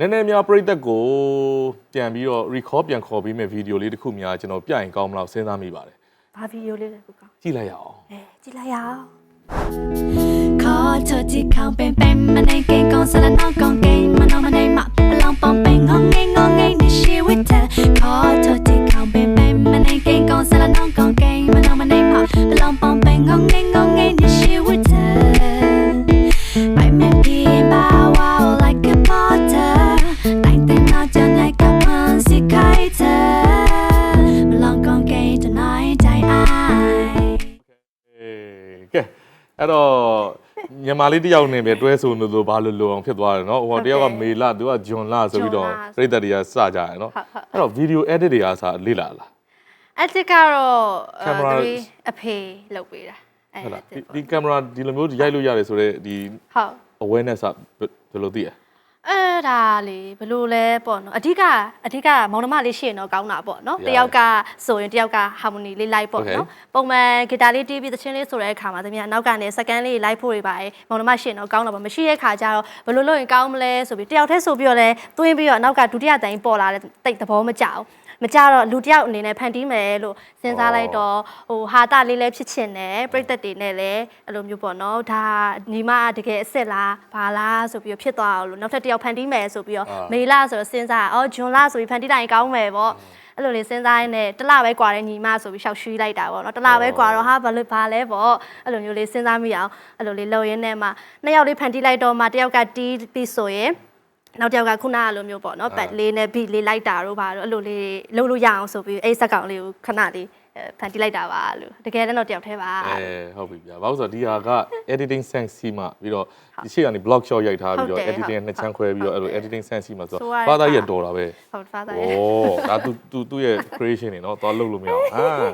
နည်းနည်းများပရိသတ်ကိုပြန်ပြီးတော့ recall ပြန်ခေါ်ပြီးမဲ့ဗီဒီယိုလေးတစ်ခုများကျွန်တော်ပြရင်ကောင်းမလားစဉ်းစားမိပါတယ်။ဘာဗီဒီယိုလေးလဲကိုကောင်ကြည့်လိုက်ရအောင်။အဲကြည့်လိုက်ရအောင်။ခေါ်ချော်ချီခေါင်ပင်ပင်မနေကေကောင်ဆလာနောကောင်ကေမနောမနေမပလောင်ပေါင်ပင်ငေါငေငေါငေနေရှိဝစ်တယ်ခေါ်ချော်ချီခေါင်ပင်ပင်မနေကေကောင်ဆလာနောကောင်ကေမနောမနေမပလောင်ပေါင်ပင်ငေါငေငေါငေနေရှိဝစ်တယ် I may be by wow like အဲ့တော့မြန်မာလေးတစ်ယောက်နေပဲတွဲဆိုလို့ဘာလို့လိုအောင်ဖြစ်သွားတယ်เนาะဟိုတယောက်ကမေလသူကဂျွန်လာဆိုပြီးတော့ပြိသက်တွေကစကြတယ်เนาะအဲ့တော့ဗီဒီယို edit တွေကစလေ့လာလား အဲ့တစ်ကတော့ ကင်မရာ သူအဖေလုပ်ပေးတာအဲ ဟုတ်လား တစ် ဒီဒီကင်မရာဒီလိုမျိုးရိုက်လို့ရတယ်ဆိုတော့ဒီ ဟုတ် awareness ကဘယ်လိုသိရ အဲ့ဒါလေဘယ်လိုလဲပေါ့နော်အဓိကအဓိကမောင်နှမလေးရှိရင်တော့ကောင်းတာပေါ့နော် Yeah. တယောက်ကဆိုရင်တယောက်က harmony လေးလိုက်ပေါ့ Okay. နော်ပုံမှန်ဂီတာလေးတီးပြီးသချင်းလေးဆိုတဲ့အခါမှာတမီးကနောက်ကနေ second လေးလိုက်ဖို့တွေပါတယ်မောင်နှမရှိရင်တော့ကောင်းတော့ပါမရှိတဲ့အခါကျတော့ဘယ်လိုလုပ်ရင်ကောင်းမလဲဆိုပြီးတယောက်တည်းဆိုပြီးတော့လဲသွင်းပြီးတော့နောက်ကဒုတိယတိုင်ပေါ်လာတဲ့တိတ်သဘောမကျအောင် မကြတော့လူတစ်ယောက်အနေနဲ့ဖန်တီးမယ်လို့စဉ်းစားလိုက်တော့ဟိုဟာတာလေးလည်းဖြစ်ချင်တယ်ပြိသက်တွေနဲ့လည်းအဲ့လိုမျိုးပေါ့နော်ဒါညီမကတကယ်အစ်စ်လားဘာလားဆိုပြီးတော့ဖြစ်သွားအောင်လို့နောက်ထပ်တစ်ယောက်ဖန်တီးမယ်ဆိုပြီးတော့အာမေလဆိုတော့စဉ်းစားအော်ဂျွန်လဆိုပြီးဖန်တီးတိုင်းကောင်းမယ်ပေါ့အဲ့လိုလေးစဉ်းစားရင်းနဲ့တစ်လပဲကွာတဲ့ညီမဆိုပြီးရှောက်ရွှေ့လိုက်တာပေါ့နော်တစ်လပဲကွာတော့ဟာဘာလို့ဘာလဲပေါ့အဲ့လိုမျိုးလေးစဉ်းစားမိအောင်အဲ့လိုလေးလှုပ်ရင်းနဲ့မှနှစ်ယောက်လေးဖန်တီးလိုက်တော့မှတစ်ယောက်ကတီးပြီးဆိုရင် နောက်တစ်ယောက်ကခုနကလိုမျိုးပေါ့နော်ပတ်လေးနဲ့ဘီလေးလိုက်တာတို့ဘာတို့အဲ့လိုလေးလှုပ်လို့ရအောင်ဆိုပြီးအဲ့စက်ကောင်လေးကိုခဏလေးအဲဖန်တီးလိုက်တာပါလို့တကယ်လည်းတော့တယောက်တည်းပါ အဲဟုတ်ပြီဗျာဘာလို့ဆိုတော့ဒီဟာက editing sense စီမှပြီးတော့ဒီရှေ့ကနေ block shot ရိုက်ထားပြီးတော့ ဟုတ်တယ် editing ကနှစ်ချမ်းခွဲပြီးတော့အဲ့လို editing sense စီမှဆို ဆို တော့ ရတာ ဘာသာကြီးကတော်တာပဲ ဟုတ်ဖာသာ ဩ ရဲ့ ဒါသူသူသူ့ရဲ့ creation နေเนาะသွားလုပ်လို့မရအောင်အာ